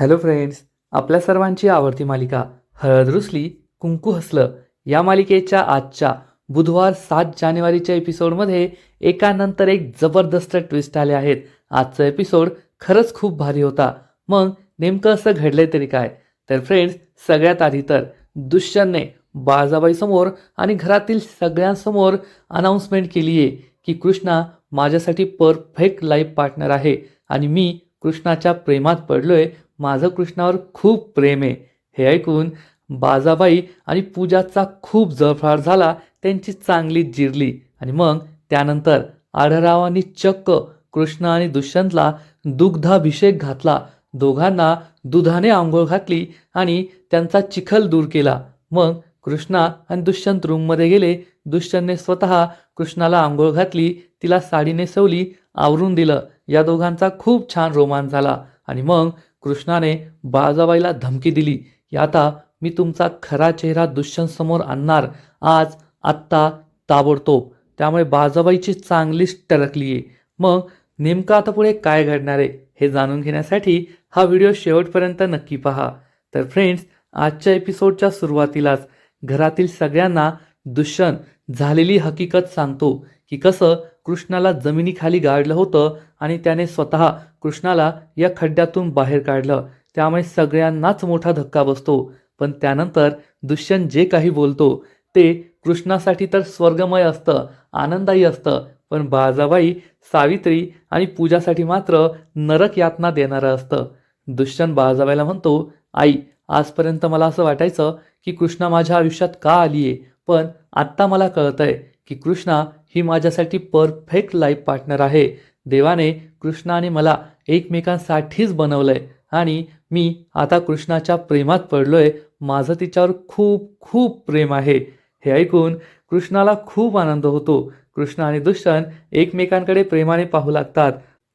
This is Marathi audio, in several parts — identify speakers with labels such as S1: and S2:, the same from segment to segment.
S1: हॅलो फ्रेंड्स आपल्या सर्वांची आवडती मालिका हळद रुसली कुंकू हसलं या मालिकेच्या आजच्या बुधवार सात जानेवारीच्या एपिसोडमध्ये एकानंतर एक जबरदस्त ट्विस्ट आले आहेत. आजचा एपिसोड खरंच खूप भारी होता. मग नेमकं असं घडलंय तरी काय? तर फ्रेंड्स सगळ्यात आधी तर दुष्यंतने बाळजाबाईसमोर आणि घरातील सगळ्यांसमोर अनाऊन्समेंट केली आहे की कृष्णा माझ्यासाठी परफेक्ट लाईफ पार्टनर आहे आणि मी कृष्णाच्या प्रेमात पडलोय माझं कृष्णावर खूप प्रेम आहे. हे ऐकून बाजाबाई आणि पूजाचा खूप जळफळाट झाला त्यांची चांगली जिरली आणि मग त्यानंतर आढरावांनी चक्क कृष्ण आणि दुष्यंतला दुग्धाभिषेक घातला. दोघांना दुधाने आंघोळ घातली आणि त्यांचा चिखल दूर केला. मग कृष्णा आणि दुष्यंत रूममध्ये गेले. दुष्यंतने स्वतः कृष्णाला आंघोळ घातली तिला साडी नेसवली आवरून दिलं. या दोघांचा खूप छान रोमांच झाला. आणि मग कृष्णाने बाळजाबाईला धमकी दिली की आता मी तुमचा खरा चेहरा दुष्यंतसमोर आणणार. आज आत्ता ताबडतोब. त्यामुळे बाळजाबाईची चांगलीच टरकली आहे. मग नेमकं आता पुढे काय घडणार आहे हे जाणून घेण्यासाठी हा व्हिडिओ शेवटपर्यंत नक्की पहा. तर फ्रेंड्स आजच्या एपिसोडच्या सुरुवातीलाच घरातील सगळ्यांना दुष्यंत झालेली हकीकत सांगतो की कसं कृष्णाला जमिनीखाली गाडलं होतं आणि त्याने स्वतः कृष्णाला या खड्ड्यातून बाहेर काढलं. त्यामुळे सगळ्यांनाच मोठा धक्का बसतो. पण त्यानंतर दुष्यंत जे काही बोलतो ते कृष्णासाठी तर स्वर्गमय असतं आनंददायी असतं पण बाळजाबाई सावित्री आणि पूजासाठी मात्र नरक यातना देणारं असतं. दुष्यंत बाळजाबाईला म्हणतो आई आजपर्यंत मला असं वाटायचं की कृष्णा माझ्या आयुष्यात का आली आहे पण आत्ता मला कळतंय की कृष्णा ही माझ्यासाठी परफेक्ट लाईफ पार्टनर आहे. देवाने कृष्णाने मला एकमेकांसाठीच बनवलं आहे आणि मी आता कृष्णाच्या प्रेमात पडलो आहे माझं तिच्यावर खूप खूप प्रेम आहे. हे ऐकून कृष्णाला खूप आनंद होतो. कृष्ण आणि दुष्यंत एकमेकांकडे प्रेमाने पाहू लागतात.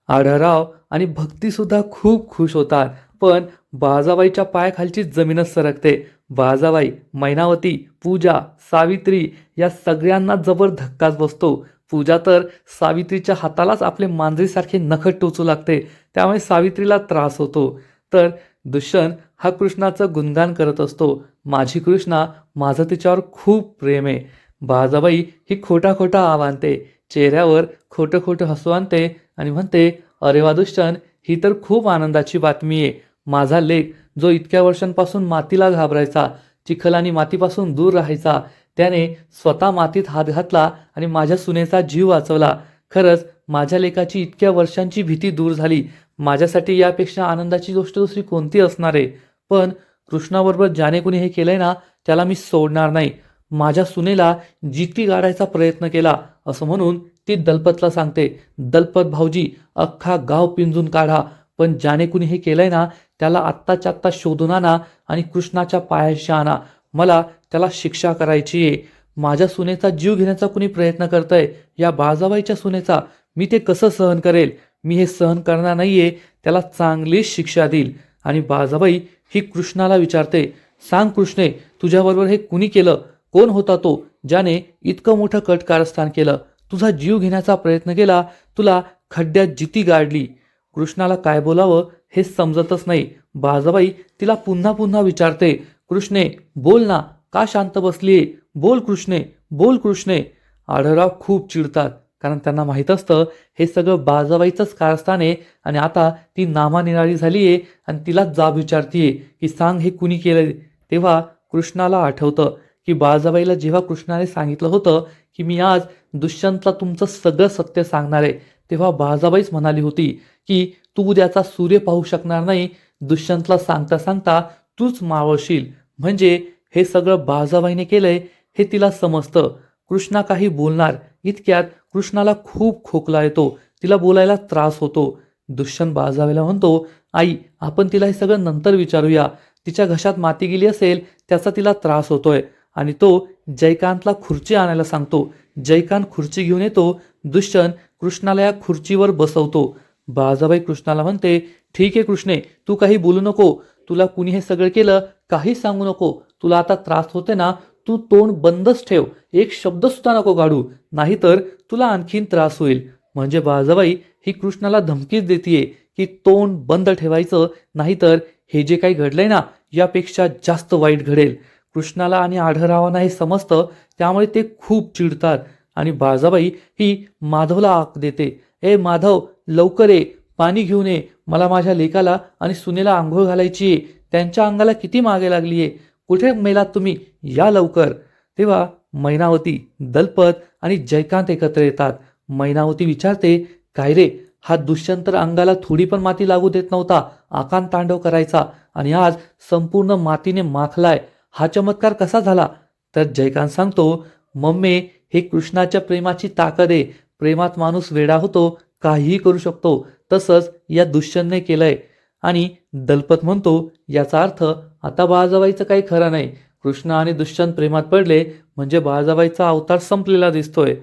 S1: आढळराव आणि भक्तीसुद्धा खूप खुश होतात. पण बाळाजाबाईच्या पायाखालची जमीनच सरकते. बाळाजाबाई मैनावती पूजा सावित्री या सगळ्यांना जबर धक्काच बसतो. पूजा तर सावित्रीच्या हातालाच आपले मांजरीसारखे नखट टोचू लागते. त्यामुळे सावित्रीला त्रास होतो. तर दुष्यंत हा कृष्णाचं गुणगान करत असतो. माझी कृष्णा माझं तिच्यावर खूप प्रेम आहे. बाळजाबाई ही खोटा खोटा आव आणते. चेहऱ्यावर खोटं खोटं हसू आणते आणि म्हणते अरे वा दुष्यंत ही तर खूप आनंदाची बातमी आहे. माझा लेख जो इतक्या वर्षांपासून मातीला घाबरायचा चिखल आणि मातीपासून दूर राहायचा त्याने स्वतः मातीत हात घातला आणि माझ्या सुनेचा जीव वाचवला. खरंच माझ्या लेखाची इतक्या वर्षांची भीती दूर झाली. माझ्यासाठी यापेक्षा आनंदाची गोष्ट दुसरी कोणती असणार आहे? पण कृष्णाबरोबर ज्याने कुणी हे केलंय ना त्याला मी सोडणार नाही. माझ्या सुनेला जिती गाडायचा प्रयत्न केला असं म्हणून ती दलपतला सांगते दलपत भाऊजी अख्खा गाव पिंजून काढा. पण ज्याने कुणी हे केलंय ना त्याला आत्ताच्या आत्ता शोधून आणा आणि कृष्णाच्या पायाशी आणा. मला त्याला शिक्षा करायची आहे. माझ्या सुनेचा जीव घेण्याचा कुणी प्रयत्न करतंय? या बाळजाबाईच्या सुनेचा. मी ते कसं सहन करेल? मी हे सहन करणार नाहीये. त्याला चांगलीच शिक्षा देईल. आणि बाळजाबाई ही कृष्णाला विचारते सांग कृष्णे तुझ्याबरोबर हे कुणी केलं? कोण होता तो ज्याने इतकं मोठं कट कारस्थान केलं? तुझा जीव घेण्याचा प्रयत्न केला. तुला खड्ड्यात जिती गाडली. कृष्णाला काय बोलावं हे समजतच नाही. बाळजाबाई तिला पुन्हा पुन्हा विचारते कृष्णे बोल ना का शांत बसलीये? बोल कृष्णे बोल कृष्णे. आढळराव खूप चिडतात कारण त्यांना माहीत असतं हे सगळं बाजाबाईचंच कारस्थान आहे आणि आता ती नामानिराळी झाली आहे आणि तिला जाब विचारतीये की सांग हे कुणी केलं तेव्हा कृष्णाला आठवतं की बाळजाबाईला जेव्हा कृष्णाने सांगितलं होतं की मी आज दुष्यंतला तुमचं सगळं सत्य सांगणार आहे तेव्हा बाळजाबाईच म्हणाली होती की तू उद्याचा सूर्य पाहू शकणार नाही. दुष्यंतला सांगता सांगता तूच मावळशील. म्हणजे हे सगळं बाळजाबाईने केलंय हे तिला समजतं. कृष्णा काही बोलणार. इतक्यात कृष्णाला खूप खोकला येतो. तिला बोलायला त्रास होतो. दुष्यंत बाळजाबाईला म्हणतो आई आपण तिला हे सगळं नंतर विचारूया. तिच्या घशात माती गेली असेल त्याचा तिला त्रास होतोय. आणि तो जयकांतला खुर्ची आणायला सांगतो. जयकांत खुर्ची घेऊन येतो. दुष्यंत कृष्णाला या खुर्चीवर बसवतो. बाळाजाबाई कृष्णाला म्हणते ठीक आहे कृष्णे तू काही बोलू नको. तुला कुणी हे सगळं केलं काही सांगू नको. तुला आता त्रास होते ना तू तोंड बंदच ठेव. एक शब्द सुद्धा नको काढू. नाहीतर तुला आणखीन त्रास होईल. म्हणजे बाळाजाबाई ही कृष्णाला धमकीच देते की की तोंड बंद ठेवायचं. नाहीतर हे जे काही घडलंय ना यापेक्षा जास्त वाईट घडेल. कृष्णाला आणि आढळरावांना हे समजतं त्यामुळे ते खूप चिडतात. आणि बाळजाबाई ही माधवला आक देते. ए माधव लवकर ये पाणी घेऊन ये. मला माझ्या लेकाला आणि सुनेला आंघोळ घालायची आहे. त्यांच्या अंगाला किती मागे लागली आहे? कुठे मेलात तुम्ही? या लवकर. तेव्हा मैनावती दलपत आणि जयकांत एकत्र येतात. मैनावती विचारते काय रे हा दुष्यंत अंगाला थोडी पण माती लागू देत नव्हता? आकांत तांडव करायचा आणि आज संपूर्ण मातीने माखलाय. हा चमत्कार कसा झाला? तर जयकांत सांगतो मम्मे हे कृष्णाच्या प्रेमाची ताकद आहे. प्रेमात माणूस वेडा होतो काहीही करू शकतो. तसंच या दुष्यंतने केलंय. आणि दलपत म्हणतो याचा अर्थ आता बाळजाबाईचं काही खरं नाही. कृष्ण आणि दुष्यंत प्रेमात पडले म्हणजे बाळजाबाईचा अवतार संपलेला दिसतोय.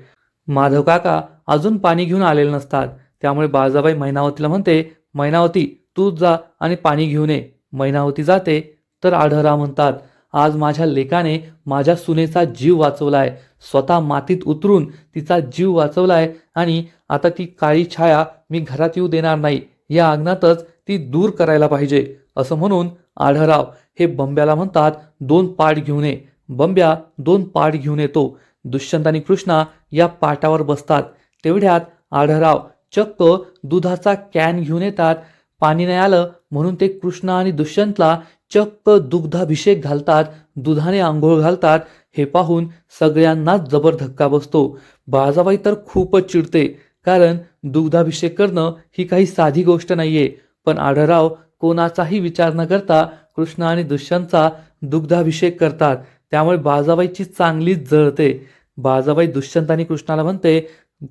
S1: माधव काका अजून पाणी घेऊन आलेले नसतात. त्यामुळे बाळजाबाई मैनावतीला म्हणते मैनावती तू जा आणि पाणी घेऊन ये. मैनावती जाते तर आढळराव म्हणतात. आज माझ्या लेकाने माझ्या सुनेचा जीव वाचवला आहे स्वतः मातीत उतरून तिचा जीव वाचवला आहे आणि आता ती काळी छाया मी घरात येऊ देणार नाही. या आग्नातच ती दूर करायला पाहिजे असं म्हणून आढळराव हे बंब्याला म्हणतात दोन पाठ घेऊन ये. बंब्या दोन पाठ घेऊन येतो. दुष्यंत आणि कृष्णा या पाटावर बसतात. तेवढ्यात आढळराव चक्क दुधाचा कॅन घेऊन येतात पाणी नाही आलं म्हणून ते कृष्ण आणि दुष्यंतला चक्क दुग्धाभिषेक घालतात दुधाने आंघोळ घालतात. हे पाहून सगळ्यांनाच जबर धक्का बसतो. बाजाबाई तर खूपच चिडते कारण दुग्धाभिषेक करणं ही काही साधी गोष्ट नाहीये. पण आढळराव कोणाचाही विचार न करता कृष्ण आणि दुष्यंतचा दुग्धाभिषेक करतात. त्यामुळे बाजाबाईची चांगलीच जळते. बाजाबाई दुष्यंत आणि कृष्णाला म्हणते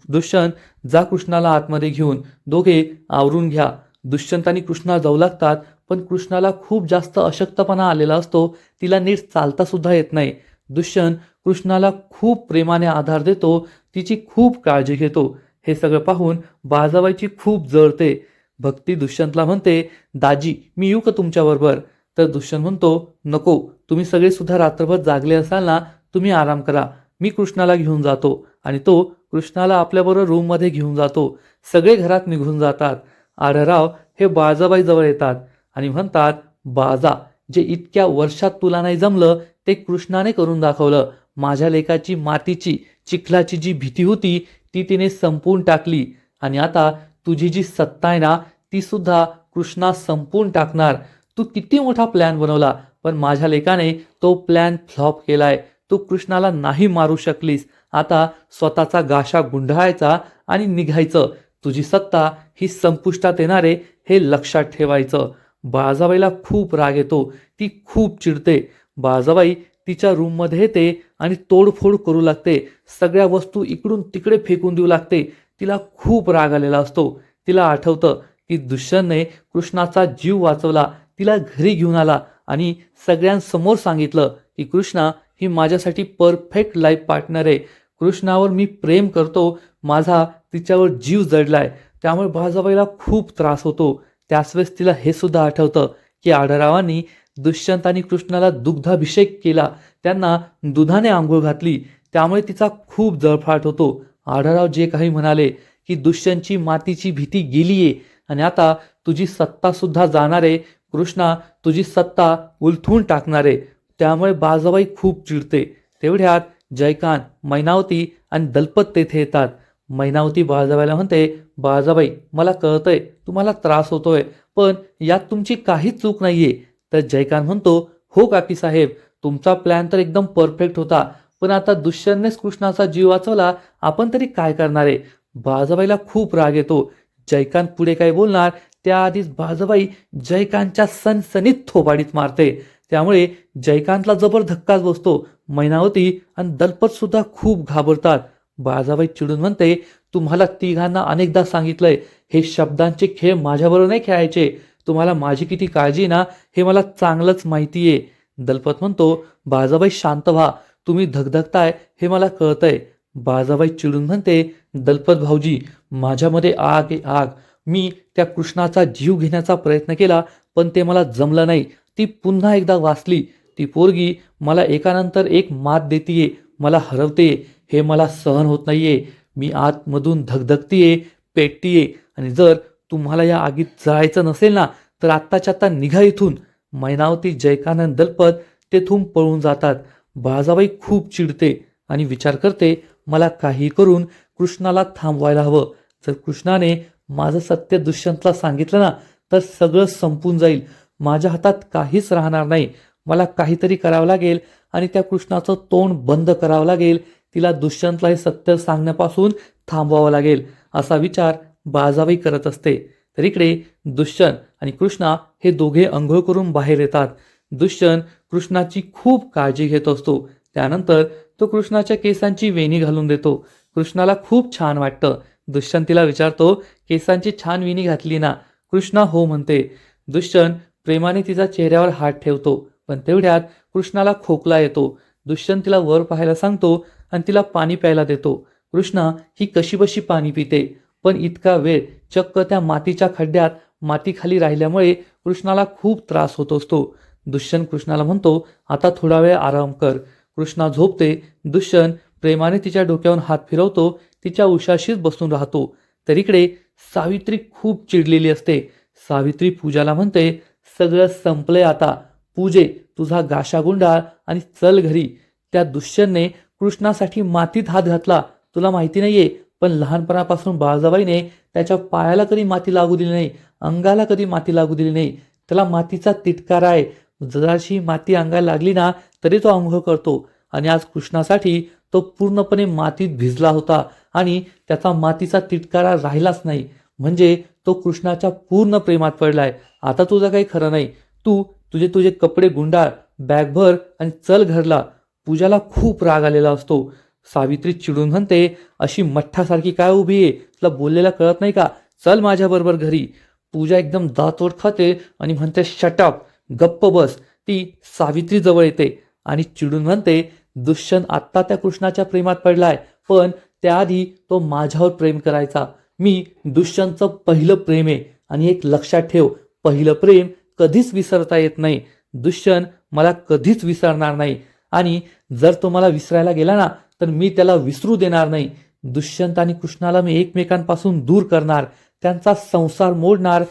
S1: दुष्यंत जा कृष्णाला आतमध्ये घेऊन दोघे आवरून घ्या. दुष्यंत आणि कृष्णा जाऊ लागतात पण कृष्णाला खूप जास्त अशक्तपणा आलेला असतो. तिला नीट चालता सुद्धा येत नाही. दुष्यंत कृष्णाला खूप प्रेमाने आधार देतो. तिची खूप काळजी घेतो. हे सगळं पाहून बाजाबाईची खूप जळते भक्ती दुष्यंतला म्हणते दाजी मी येऊ का तुमच्याबरोबर? तर दुष्यंत म्हणतो नको तुम्ही सगळे सुद्धा रात्रभर जागले असाल ना तुम्ही आराम करा. मी कृष्णाला घेऊन जातो आणि तो कृष्णाला आपल्याबरोबर रूममध्ये घेऊन जातो. सगळे घरात निघून जातात. आढळराव हे बाळजाबाईजवळ येतात आणि म्हणतात बाजा जे इतक्या वर्षात तुला नाही जमलं ते कृष्णाने करून दाखवलं. माझ्या लेकाची मातीची चिखलाची जी भीती होती ती तिने संपवून टाकली. आणि आता तुझी जी सत्ता आहे ना ती सुद्धा कृष्णा संपवून टाकणार. तू किती मोठा प्लॅन बनवला पण माझ्या लेकाने तो प्लॅन फ्लॉप केलाय. तू कृष्णाला नाही मारू शकलीस. आता स्वतःचा गाशा गुंडाळायचा आणि निघायचं. तुझी सत्ता ही संपुष्टात येणारे हे लक्षात ठेवायचं. बाळाजाबाईला खूप राग येतो. ती खूप चिडते. बाळाजाबाई तिच्या रूममध्ये येते आणि तोडफोड करू लागते. सगळ्या वस्तू इकडून तिकडे फेकून देऊ लागते. तिला खूप राग आलेला असतो. तिला आठवतं की दुष्यंतने कृष्णाचा जीव वाचवला. तिला घरी घेऊन आला आणि सगळ्यांसमोर सांगितलं की कृष्णा ही माझ्यासाठी परफेक्ट लाईफ पार्टनर आहे. कृष्णावर मी प्रेम करतो. माझा तिच्यावर जीव जडलाय. त्यामुळे बाजाबाईला खूप त्रास होतो. त्याच वेळेस तिला हे सुद्धा आठवतं की आढळरावांनी दुष्यंत आणि कृष्णाला दुग्धाभिषेक केला. त्यांना दुधाने आंघोळ घातली. त्यामुळे तिचा खूप जळफाट होतो. आढळराव जे काही म्हणाले की दुष्यंतची मातीची भीती गेलीये आणि आता तुझी सत्ता सुद्धा जाणार आहे कृष्णा तुझी सत्ता उलथून टाकणार. आहे त्यामुळे बाजाबाई खूप चिडते. तेवढ्यात जयकांत मैनावती आणि दलपत तेथे येतात. मैनावती बाळजाबाईला म्हणते बाळजाबाई मला कळतंय तुम्हाला त्रास होतोय पण यात तुमची काहीच चूक नाहीये. तर जयकांत म्हणतो हो काकी साहेब तुमचा प्लॅन तर एकदम परफेक्ट होता पण आता दुष्यंतनेच कृष्णाचा जीव वाचवला आपण तरी काय करणार आहे? बाळजाबाईला खूप राग येतो. जयकांत पुढे काय बोलणार? त्याआधीच बाळजाबाई जयकांतच्या सनसनीत थोबाडीत मारते. त्यामुळे जयकांतला जबर धक्काच बसतो. मैनावती आणि दलपत सुद्धा खूप घाबरतात. बाळाजाबाई चिडून म्हणते तुम्हाला तिघांना अनेकदा सांगितलंय हे शब्दांचे खेळ माझ्याबरोबर नाही खेळायचे. तुम्हाला माझी किती काळजी ना हे मला चांगलंच माहिती आहे. दलपत म्हणतो बाळाजाबाई शांत व्हा. तुम्ही धगधगताय हे मला कळतंय. बाळाजाबाई चिडून म्हणते दलपत भाऊजी माझ्यामध्ये आग आहे आग. मी त्या कृष्णाचा जीव घेण्याचा प्रयत्न केला पण ते मला जमलं नाही. ती पुन्हा एकदा वाचली. ती पोरगी मला एकानंतर एक मात देतीये मला हरवते हे मला सहन होत नाही आहे मी आतमधून धगधगतीये पेटतीये आणि जर तुम्हाला या आगीत जळायचं नसेल ना तर आत्ताच्या आत्ता निघा इथून. मैनावती जयकानंद दलपत तेथून पळून जातात. बाळाजाबाई खूप चिडते आणि विचार करते मला काही करून कृष्णाला थांबवायला हवं. जर कृष्णाने माझं सत्य दुष्यंतला सांगितलं ना तर सगळं संपून जाईल. माझ्या हातात काहीच राहणार नाही. मला काहीतरी करावं लागेल आणि त्या कृष्णाचं तोंड बंद करावं लागेल. तिला दुष्यंतला हे सत्य सांगण्यापासून थांबवावं लागेल असा विचार बाळाजाबाई करत असते. तर इकडे दुष्यंत आणि कृष्णा हे दोघे अंघोळ करून बाहेर येतात. दुष्यंत कृष्णाची खूप काळजी घेत असतो. त्यानंतर तो कृष्णाच्या केसांची वेणी घालून देतो. कृष्णाला खूप छान वाटतं. दुष्यंत तिला विचारतो केसांची छान वेणी घातली ना? कृष्णा हो म्हणते. दुष्यंत प्रेमाने तिचा चेहऱ्यावर हात ठेवतो पण तेवढ्यात कृष्णाला खोकला येतो. दुष्यंत तिला वर पाहायला सांगतो आणि तिला पाणी प्यायला देतो. कृष्णा ही कशी बशी पाणी पिते? पण इतका वेळ चक्क त्या मातीच्या खड्ड्यात मातीखाली राहिल्यामुळे कृष्णाला खूप त्रास होत असतो. दुष्यंत कृष्णाला म्हणतो आता थोडा वेळ आराम कर. कृष्णा झोपते. दुष्यंत प्रेमाने तिच्या डोक्यावरून हात फिरवतो. तिच्या उशाशीच बसून राहतो. तर इकडे सावित्री खूप चिडलेली असते. सावित्री पूजाला म्हणते सगळं संपलंय आता. पूजे तुझा गाशा गुंडाळ आणि चल घरी. त्या दुष्यंतने कृष्णासाठी मातीत हात घातला. तुला माहिती नाहीये पण लहानपणापासून बाळजाबाईने त्याच्या पायाला कधी माती लागू दिली नाही अंगाला कधी माती लागू दिली नाही. त्याला मातीचा तिटकारा आहे. जराशी माती अंगाला लागली ना तरी तो आंघोळ करतो. आणि आज कृष्णासाठी तो पूर्णपणे मातीत भिजला होता आणि त्याचा मातीचा तिटकारा राहिलाच नाही. म्हणजे तो कृष्णाच्या पूर्ण प्रेमात पडलाय. आता तुझं काही खरं नाही. तू तुझे तुझे कपडे गुंडाळ बॅगभर आणि चल घरला. पूजाला खूप राग आलेला असतो. सावित्री चिडून म्हणते अशी मठ्ठासारखी काय उभी आहे? तुला बोललेला कळत नाही का? चल माझ्याबरोबर घरी. पूजा एकदम दातोड खाते आणि म्हणते शटअप गप्प बस. ती सावित्री जवळ येते आणि चिडून म्हणते दुष्यंत आत्ता त्या कृष्णाच्या प्रेमात पडलाय पण त्याआधी तो माझ्यावर प्रेम करायचा. मी दुष्यंतचं पहिलं प्रेम आहे आणि एक लक्षात ठेव पहिलं प्रेम कधीच विसरता येत नाही. दुष्यंत मला कधीच विसरणार नाही. आणि जर तो मला विसरायला गेला ना तर मी त्याला विसरू देणार नाही. दुष्यंत आणि कृष्णाला मी एकमेकांपासून दूर करणार त्यांचा संसार मोडणार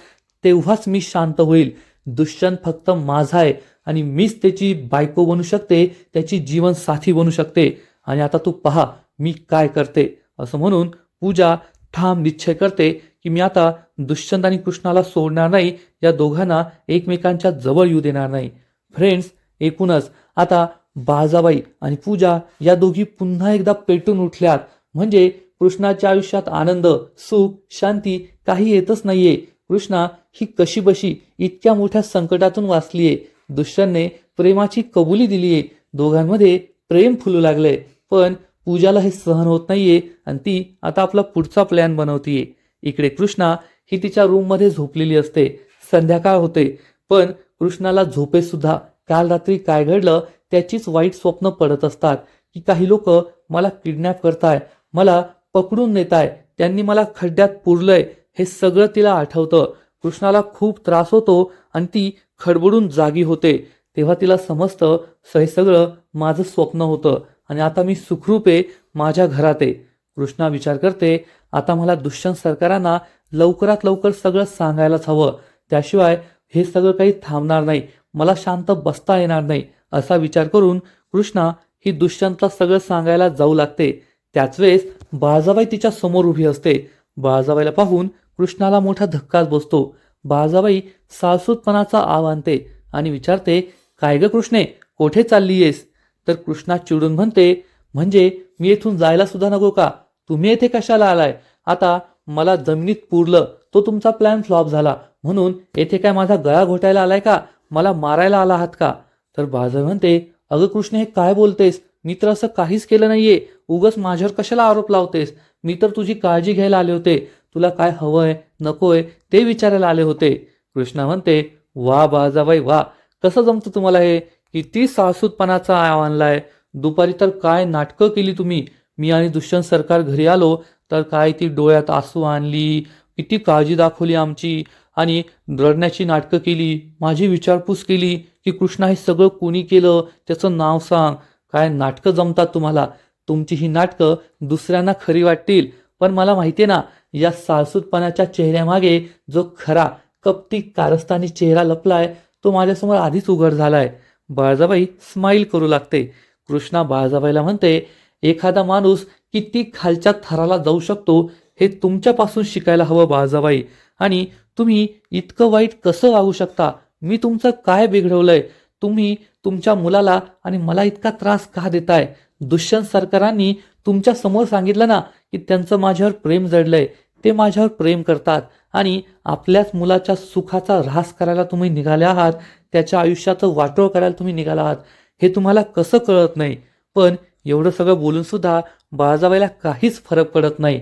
S1: तेव्हाच मी शांत होईल. दुष्यंत फक्त माझा आहे आणि मीच त्याची बायको बनू शकते त्याची जीवनसाथी बनू शकते. आणि आता तू पहा मी काय करते? असं म्हणून पूजा ठाम निश्चय करते की मी आता दुष्यंत आणि कृष्णाला सोडणार नाही या दोघांना एकमेकांच्या जवळ येऊ देणार नाही. फ्रेंड्स एकूणच आता बाजाबाई आणि पूजा या दोघी पुन्हा एकदा पेटून उठल्यात. म्हणजे कृष्णाच्या आयुष्यात आनंद सुख शांती काही येतच नाहीये. कृष्णा ही कशी बशी इतक्या मोठ्या संकटातून वाचलीये. दुष्यंतने प्रेमाची कबुली दिलीये. दोघांमध्ये प्रेम फुलू लागलंय. पण पूजाला हे सहन होत नाहीये आणि ती आता आपला पुढचा प्लॅन बनवतीये. इकडे कृष्णा ही तिच्या रूममध्ये झोपलेली असते. संध्याकाळ होते. पण कृष्णाला झोपेसुद्धा काल रात्री काय घडलं त्याचीच वाईट स्वप्न पडत असतात की काही लोक मला किडनॅप करताय मला पकडून नेताय त्यांनी मला खड्ड्यात पुरलंय हे सगळं तिला आठवतं. कृष्णाला खूप त्रास होतो आणि ती खडबडून जागी होते. तेव्हा तिला समजतं हे सगळं माझं स्वप्न होतं आणि आता मी सुखरूपे माझ्या घरात आहे. कृष्णा विचार करते आता मला दुष्यंत सरकारांना लवकरात लवकर सगळं सांगायलाच हवं. त्याशिवाय हे सगळं काही थांबणार नाही. मला शांत बसता येणार नाही. असा विचार करून कृष्णा ही दुष्यंतला सगळं सांगायला जाऊ लागते. त्याच वेळेस बाळजाबाई तिच्या समोर उभी असते. बाळजाबाईला पाहून कृष्णाला मोठा धक्काच बसतो. बाळजाबाई साळसूतपणाचा आव आणते आणि विचारते काय ग कृष्णे कोठे चालली आहेस? तर कृष्णा चिडून म्हणते म्हणजे मी येथून जायला सुद्धा नको का? तुम्ही येथे कशाला आलाय? आता मला जमिनीत पुरलं तो तुमचा प्लॅन फ्लॉप झाला. म्हणून येथे काय माझा गळा घोटायला आलाय का? मला मारायला आला आहात का? तर बाळजाबाई म्हणते अगं कृष्ण हे काय बोलतेस? मी तर असं काहीच केलं नाहीये. उगच माझ्यावर कशाला आरोप लावतेस? मी तर तुझी काळजी घ्यायला आले होते. तुला काय हवंय नकोय ते विचारायला आले होते. कृष्णा म्हणते वा बाजाबाई वा. कसं जमतं तुम्हाला हे? किती सासूतपणाचा आव आणलाय. दुपारी तर काय नाटकं केली तुम्ही? मी आणि दुष्यंत सरकार घरी आलो तर काय ती डोळ्यात आसू आणली? किती काळजी दाखवली आमची. आणि रडण्याची नाटकं केली माझी विचारपूस केली की कृष्णा हे सगळं कोणी केलं? त्याचं नाव सांग. काय नाटकं जमतात तुम्हाला? तुमची ही नाटकं दुसऱ्यांना खरी वाटतील. पण मला माहिती आहे ना या साळसूतपणाच्या चेहऱ्यामागे जो खरा कपटी कारस्थानी चेहरा लपलाय तो माझ्यासमोर आधीच उघड झालाय. बाळजाबाई स्माईल करू लागते. कृष्णा बाळजाबाईला म्हणते एखादा माणूस किती खालच्या थराला जाऊ शकतो हे तुमच्यापासून शिकायला हवं बाळजाबाई. आणि तुम्ही इतकं वाईट कसं वागू शकता? मी तुमचं काय बिघडवलंय? तुम्ही तुमच्या मुलाला आणि मला इतका त्रास का देताय? दुष्यंत सरकारांनी तुमच्यासमोर सांगितलं ना की त्यांचं माझ्यावर प्रेम जडलंय. ते माझ्यावर प्रेम करतात आणि आपल्याच मुलाच्या सुखाचा ऱ्हास करायला तुम्ही निघाले आहात. त्याच्या आयुष्याचं वाटोळ करायला तुम्ही निघाला आहात. हे तुम्हाला कसं कळत नाही? पण एवढं सगळं बोलून सुद्धा बाळजाबाईला काहीच फरक पडत नाही.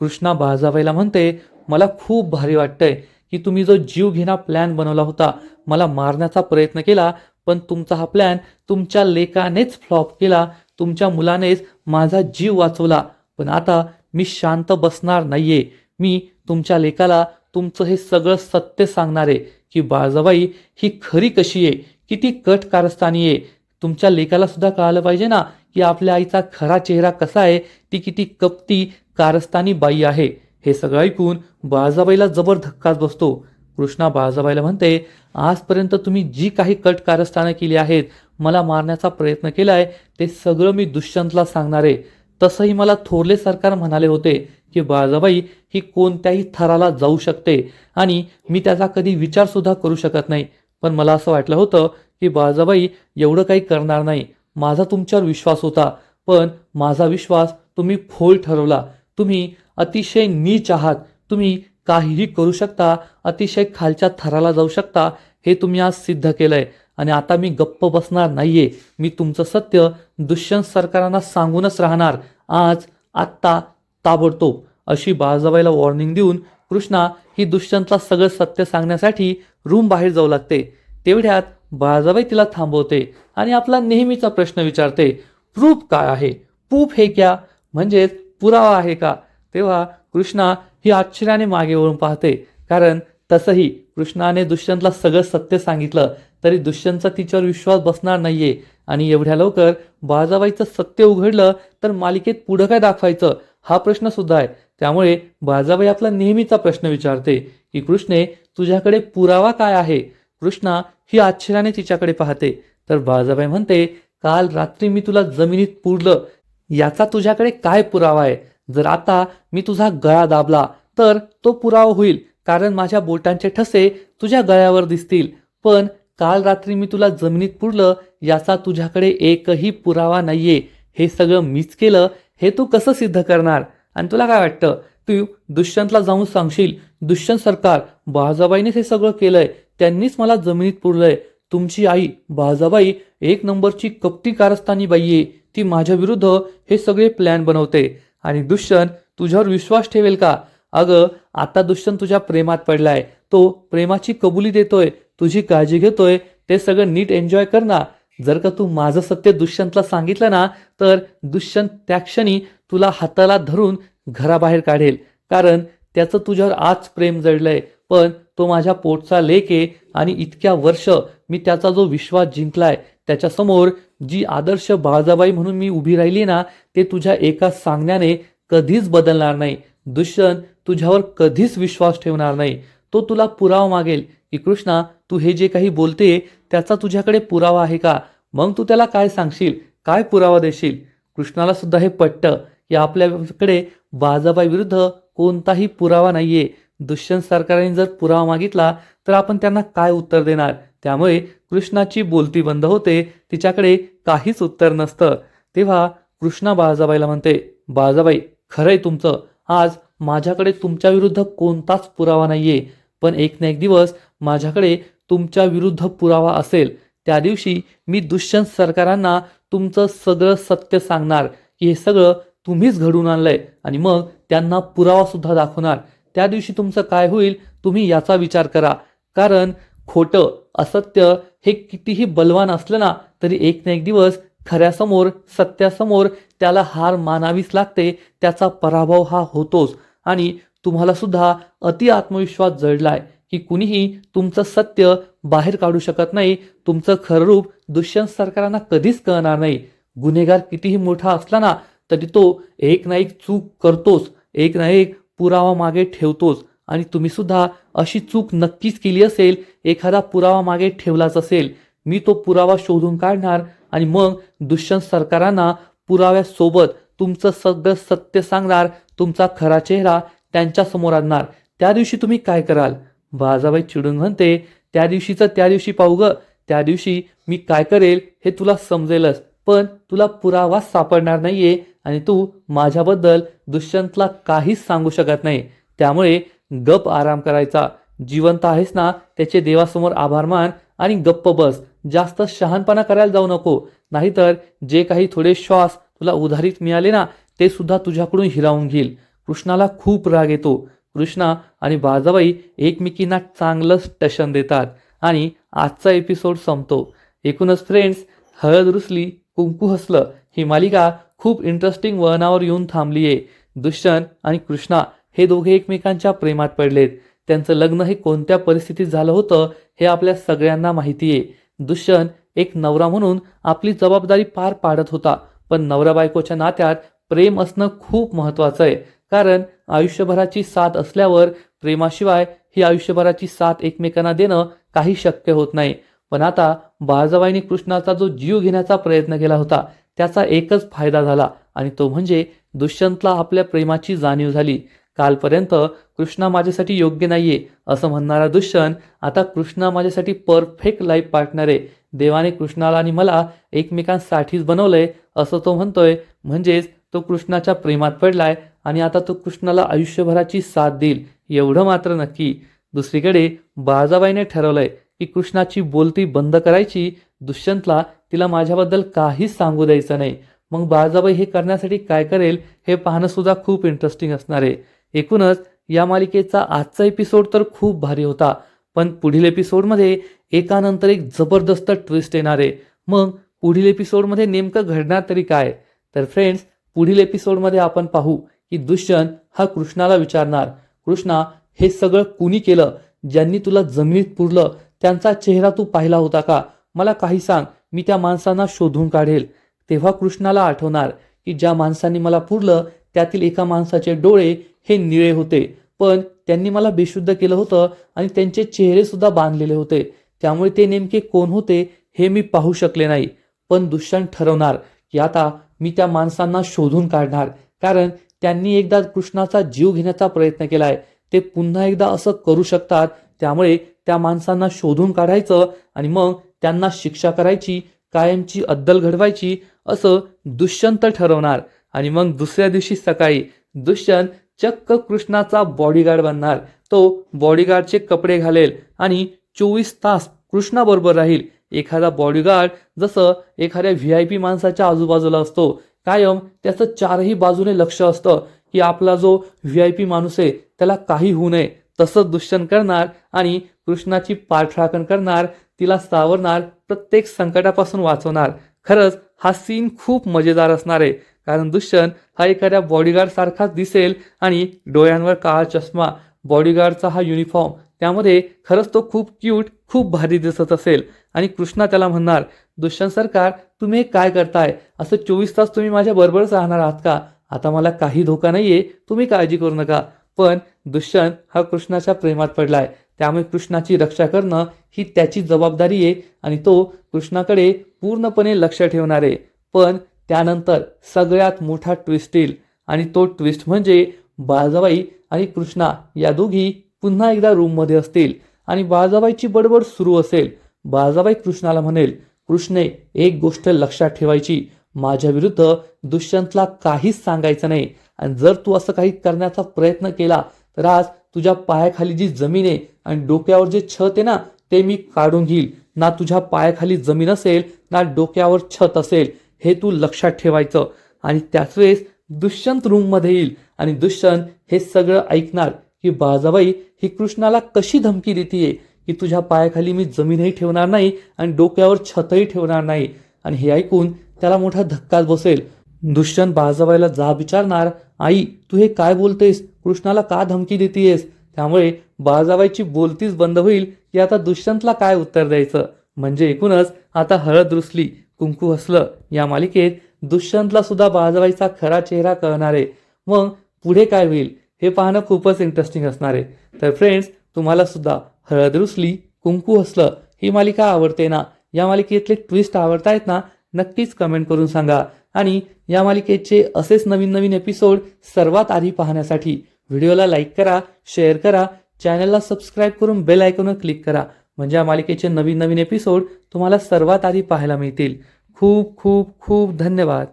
S1: कृष्णा बाळजाबाईला म्हणते मला खूप भारी वाटतंय की तुम्ही जो जीव घेणा प्लॅन बनवला होता मला मारण्याचा प्रयत्न केला पण तुमचा हा प्लॅन तुमच्या लेकानेच फ्लॉप केला तुमच्या मुलानेच माझा जीव वाचवला. पण आता मी शांत बसणार नाहीये. मी तुमच्या लेकाला तुमचं हे सगळं सत्य सांगणार आहे की बाळजाबाई ही खरी कशी आहे? किती कट कारस्थानी आहे? तुमच्या लेकाला सुद्धा कळालं पाहिजे ना की आपल्या आईचा खरा चेहरा कसा आहे? ती किती कपटी कारस्थानी बाई आहे. हे सगळं ऐकून बाळजाबाईला जबर धक्काच बसतो. कृष्णा बाळजाबाईला म्हणते आजपर्यंत तुम्ही जी काही कट कारस्थानं केली आहेत मला मारण्याचा प्रयत्न केलाय ते सगळं मी दुष्यंतला सांगणार आहे. तसंही मला थोरले सरकार म्हणाले होते की बाळजाबाई ही कोणत्याही थराला जाऊ शकते आणि मी त्याचा कधी विचारसुद्धा करू शकत नाही. पण मला असं वाटलं होतं की बाळजाबाई एवढं काही करणार नाही. माझा तुमच्यावर विश्वास होता. पण माझा विश्वास तुम्ही फोल ठरवला. तुम्ही अतिशय नीच आहात. तुम्ही काहीही करू शकता अतिशय खालच्या थराला जाऊ शकता हे तुम्ही आज सिद्ध केलंय. आणि आता मी गप्प बसणार नाहीये. मी तुमचं सत्य दुष्यंत सरकारांना सांगूनच राहणार. आज आत्ता ताबडतोब अशी बाळजाबाईला वॉर्निंग देऊन कृष्णा ही दुष्यंतला सगळं सत्य सांगण्यासाठी रूम बाहेर जाऊ लागते. तेवढ्यात बाळजाबाई तिला थांबवते आणि आपला नेहमीचा प्रश्न विचारते. प्रूफ काय आहे? प्रूफ हे क्या? म्हणजेच पुरावा आहे का? तेव्हा कृष्णा ही आश्चर्याने मागे वळून पाहते. कारण तसंही कृष्णाने दुष्यंतला सगळं सत्य सांगितलं तरी दुष्यंतचा तिच्यावर विश्वास बसणार नाहीये. आणि एवढ्या लवकर बाळजाबाईचं सत्य उघडलं तर मालिकेत पुढं काय दाखवायचं? हा प्रश्न सुद्धा आहे. त्यामुळे बाळजाबाई आपला नेहमीचा प्रश्न विचारते की कृष्णे तुझ्याकडे पुरावा काय आहे? कृष्णा ही आश्चर्याने तिच्याकडे पाहते. तर बाळजाबाई म्हणते काल रात्री मी तुला जमिनीत पुरलं. याचा तुझ्याकडे काय पुरावा आहे? जर आता मी तुझा गळा दाबला तर तो पुरावा होईल कारण माझ्या बोटांचे ठसे तुझ्या गळ्यावर दिसतील. पण काल रात्री मी तुला जमिनीत पुरलं याचा तुझ्याकडे एकही पुरावा नाहीये. हे सगळं मीच केलं हे तू कसं सिद्ध करणार? आणि तुला काय वाटतं? तू दुष्यंतला जाऊन सांगशील दुष्यंत सरकार बाळजाबाईनेच हे सगळं केलंय त्यांनीच मला जमिनीत पुरलंय. तुमची आई बाळजाबाई एक नंबरची कपटी कारस्थानी बाई आहे. ती माझ्या विरुद्ध हे सगळे प्लॅन बनवते. आणि दुष्यंत तुझ्यावर विश्वास ठेवेल का? अगं आता दुष्यंत तुझ्या प्रेमात पडलाय. तो प्रेमाची कबुली देतोय तुझी काळजी घेतोय ते सगळं नीट एन्जॉय कर ना. जर का तू माझं सत्य दुष्यंतला सांगितलं ना तर दुष्यंत त्या क्षणी तुला हाताला धरून घराबाहेर काढेल. कारण त्याचं तुझ्यावर आज प्रेम जडलंय. पण तो माझ्या पोटचा लेक आहे आणि इतक्या वर्ष मी त्याचा जो विश्वास जिंकलाय त्याच्यासमोर जी आदर्श बाळजाबाई म्हणून मी उभी राहिली ना ते तुझ्या एका सांगण्याने कधीच बदलणार नाही. दुष्यंत तुझ्यावर कधीच विश्वास ठेवणार नाही. तो तुला पुरावा मागेल की कृष्णा तू हे जे काही बोलते त्याचा तुझ्याकडे पुरावा आहे का? मग तू त्याला काय सांगशील? काय पुरावा देशील? कृष्णाला सुद्धा हे पटतं की आपल्याकडे बाजाबाई विरुद्ध कोणताही पुरावा नाहीये. दुष्यंत सरकारने जर पुरावा मागितला तर आपण त्यांना काय उत्तर देणार? त्यामुळे कृष्णाची बोलती बंद होते तिच्याकडे काहीच उत्तर नसतं. तेव्हा कृष्णा बाळजाबाईला म्हणते बाळजाबाई खरंय तुमचं. आज माझ्याकडे तुमच्या विरुद्ध कोणताच पुरावा नाहीये. पण एक ना एक दिवस माझ्याकडे तुमच्या विरुद्ध पुरावा असेल. त्या दिवशी मी दुष्यंत सरकारांना तुमचं सगळं सत्य सांगणार. की हे सगळं तुम्हीच घडून आणलंय. आणि मग त्यांना पुरावा सुद्धा दाखवणार. त्या दिवशी तुमचं काय होईल तुम्ही याचा विचार करा. कारण खोटं असत्य हे कितीही बलवान असलं ना तरी एक ना एक दिवस खऱ्यासमोर सत्यासमोर त्याला हार मानावीच लागते त्याचा पराभव हा होतोच. आणि तुम्हाला सुद्धा अति आत्मविश्वास जडलाय की कुणीही तुमचं सत्य बाहेर काढू शकत नाही तुमचं खरं रूप दुष्यंत सरकारांना कधीच कळणार नाही. गुन्हेगार कितीही मोठा असला ना तरी तो एक ना एक चूक करतोच एक ना एक पुरावा मागे ठेवतोच. आणि तुम्ही सुद्धा अशी चूक नक्कीच केली असेल एखादा पुरावा मागे ठेवलाच असेल. मी तो पुरावा शोधून काढणार आणि मग दुष्यंत सरकारांना पुराव्यासोबत तुमचं सगळं सत्य सांगणार तुमचा खरा चेहरा त्यांच्यासमोर आणणार. त्या दिवशी तुम्ही काय कराल? बाजाबाई चिडून म्हणते त्या दिवशीचं त्या दिवशी पाहू ग. त्या दिवशी मी काय करेल हे तुला समजेलच पण तुला पुरावा सापडणार नाहीये आणि तू माझ्याबद्दल दुष्यंतला काहीच सांगू शकत नाही. त्यामुळे गप आराम करायचा. जिवंत आहेस ना त्याचे देवासमोर आभार मान आणि गप्प बस. जास्त शहाणपणा करायला जाऊ नको. नाहीतर जे काही थोडे श्वास तुला उधारीत मिळाले ना ते सुद्धा तुझ्याकडून हिरावून घेईल. कृष्णाला खूप राग येतो. कृष्णा आणि बाजाबाई एकमेकींना चांगलंच टशन देतात आणि आजचा एपिसोड संपतो. एकूणच फ्रेंड्स हळद रुसली कुंकू हसलं ही मालिका खूप इंटरेस्टिंग वळणावर येऊन थांबली आहे दुष्यंत आणि कृष्णा हे दोघे एकमेकांच्या प्रेमात पडलेत. त्यांचं लग्न हे कोणत्या परिस्थितीत झालं होतं हे आपल्या सगळ्यांना माहिती आहे दुष्यंत एक नवरा म्हणून आपली जबाबदारी पार पाडत होता पण नवरा बायकोच्या नात्यात प्रेम असणं खूप महत्त्वाचं आहे. कारण आयुष्यभराची साथ असल्यावर प्रेमाशिवाय ही आयुष्यभराची साथ एकमेकांना देणं काही शक्य होत नाही. पण आता बाळजाबाईंनी कृष्णाचा जो जीव घेण्याचा प्रयत्न केला होता त्याचा एकच फायदा झाला आणि तो म्हणजे दुष्यंतला आपल्या प्रेमाची जाणीव झाली. कालपर्यंत कृष्णा माझ्यासाठी योग्य नाहीये असं म्हणणारा दुष्यंत आता कृष्णा माझ्यासाठी परफेक्ट लाईफ पार्टनर आहे. देवाने कृष्णाला आणि मला एकमेकांसाठीच बनवलंय असं तो म्हणतोय. म्हणजेच तो कृष्णाच्या प्रेमात पडलाय आणि आता तो कृष्णाला आयुष्यभराची साथ देईल एवढं मात्र नक्की. दुसरीकडे बाळजाबाईने ठरवलंय की कृष्णाची बोलती बंद करायची. दुष्यंतला तिला माझ्याबद्दल काहीच सांगू द्यायचं नाही. मग बाळजाबाई हे करण्यासाठी काय करेल हे पाहणं सुद्धा खूप इंटरेस्टिंग असणार आहे. एकूणच या मालिकेचा आजचा एपिसोड तर खूप भारी होता पण पुढील एपिसोडमध्ये एकानंतर एक जबरदस्त ट्विस्ट येणार आहे. मग पुढील एपिसोडमध्ये नेमकं घडणार तरी काय? तर फ्रेंड्स पुढील एपिसोडमध्ये आपण पाहू की दुष्यंत हा कृष्णाला विचारणार कृष्णा हे सगळं कुणी केलं? ज्यांनी तुला जमिनीत पुरलं त्यांचा चेहरा तू पाहिला होता का? मला काही सांग मी त्या माणसांना शोधून काढेल. तेव्हा कृष्णाला आठवणार की ज्या माणसांनी मला पुरलं त्यातील एका माणसाचे डोळे हे निळे होते. पण त्यांनी मला बेशुद्ध केलं होतं आणि त्यांचे चेहरे सुद्धा बांधलेले होते. त्यामुळे ते नेमके कोण होते हे मी पाहू शकले नाही. पण दुष्यंत ठरवणार. की आता मी त्या माणसांना शोधून काढणार. कारण त्यांनी एकदा कृष्णाचा जीव घेण्याचा प्रयत्न केलाय. ते पुन्हा एकदा असं करू शकतात. त्यामुळे त्या माणसांना शोधून काढायचं आणि मग त्यांना शिक्षा करायची कायमची अद्दल घडवायची असं दुष्यंत ठरवणार. आणि मग दुसऱ्या दिवशी सकाळी दुष्यंत चक्क कृष्णाचा बॉडीगार्ड बनणार. तो बॉडीगार्डचे कपडे घालेल आणि चोवीस तास कृष्णाबरोबर राहील. एखादा बॉडीगार्ड जसं एखाद्या व्ही आय पी माणसाच्या आजूबाजूला असतो कायम त्याचं चारही बाजूने लक्ष असतं की आपला जो व्ही आय पी माणूस आहे त्याला काही होऊ नये. तसंच दुष्यंत करणार आणि कृष्णाची पाठराखण करणार तिला सावरणार प्रत्येक संकटापासून वाचवणार. खरंच हा सीन खूप मजेदार असणार आहे. कारण दुष्यंत हा एखाद्या बॉडीगार्ड सारखाच दिसेल आणि डोळ्यांवर काळा चष्मा बॉडीगार्डचा हा युनिफॉर्म त्यामध्ये खरंच तो खूप क्यूट खूप भारी दिसत असेल. आणि कृष्णा त्याला म्हणणार दुष्यंत सरकार तुम्ही काय करताय? असं चोवीस तास तुम्ही माझ्या बरोबरच राहणार आहात का? आता मला काही धोका नाहीये तुम्ही काळजी करू नका. पण दुष्यंत हा कृष्णाच्या प्रेमात पडलाय. त्यामुळे कृष्णाची रक्षा करणं ही त्याची जबाबदारी आहे आणि तो कृष्णाकडे पूर्णपणे लक्ष ठेवणार आहे. पण त्यानंतर सगळ्यात मोठा ट्विस्ट येईल. आणि तो ट्विस्ट म्हणजे बाळजाबाई आणि कृष्णा या दोघी पुन्हा एकदा रूममध्ये असतील. आणि बाळजाबाईची बडबड सुरू असेल. बाळजाबाई कृष्णाला म्हणेल कृष्णे एक गोष्ट लक्षात ठेवायची. माझ्या विरुद्ध दुष्यंतला काहीच सांगायचं नाही. आणि जर तू असं काही करण्याचा प्रयत्न केला तर आज तुझ्या पायाखाली जी जमीन आहे आणि डोक्यावर जे छत आहे ना ते मी काढून घेईल. ना तुझ्या पायाखाली जमीन असेल ना डोक्यावर छत असेल. हे तू लक्षात ठेवायचं. आणि त्याच वेळेस दुष्यंत रूममध्ये येईल. आणि दुष्यंत हे सगळं ऐकणार की बाजाबाई ही कृष्णाला कशी धमकी देते की तुझ्या पायाखाली मी जमीनही ठेवणार नाही आणि डोक्यावर छतही ठेवणार नाही. आणि हे ऐकून त्याला मोठा धक्काच बसेल. दुष्यंत बाजाबाईला जा विचारणार आई तू हे काय बोलतेस? कृष्णाला का धमकी देतीयेस? त्यामुळे बाळजाबाईची बोलतीच बंद होईल की आता दुष्यंतला काय उत्तर द्यायचं? म्हणजे एकूणच आता हळद रुसली. कुंकू हसलं. या मालिकेत दुष्यंतला सुद्धा बाजाबाईचा खरा चेहरा कळणार. आहे मग पुढे काय होईल? हे पाहणं खूपच इंटरेस्टिंग असणार आहे. तर फ्रेंड्स तुम्हाला सुद्धा हळद रुसली कुंकू हसलं ही मालिका आवडते ना? या मालिकेतले ट्विस्ट आवडतायत ना? नक्कीच कमेंट करून सांगा. आणि या मालिकेचे असेच नवीन नवीन एपिसोड सर्वात आधी पाहण्यासाठी व्हिडिओला लाईक करा शेअर करा चॅनलला सबस्क्राईब करून बेल आयकॉनवर क्लिक करा. म्हणजे या मालिकेचे नवीन नवीन एपिसोड तुम्हाला सर्वात आधी पाहायला मिळतील. खूप खूप खूप धन्यवाद.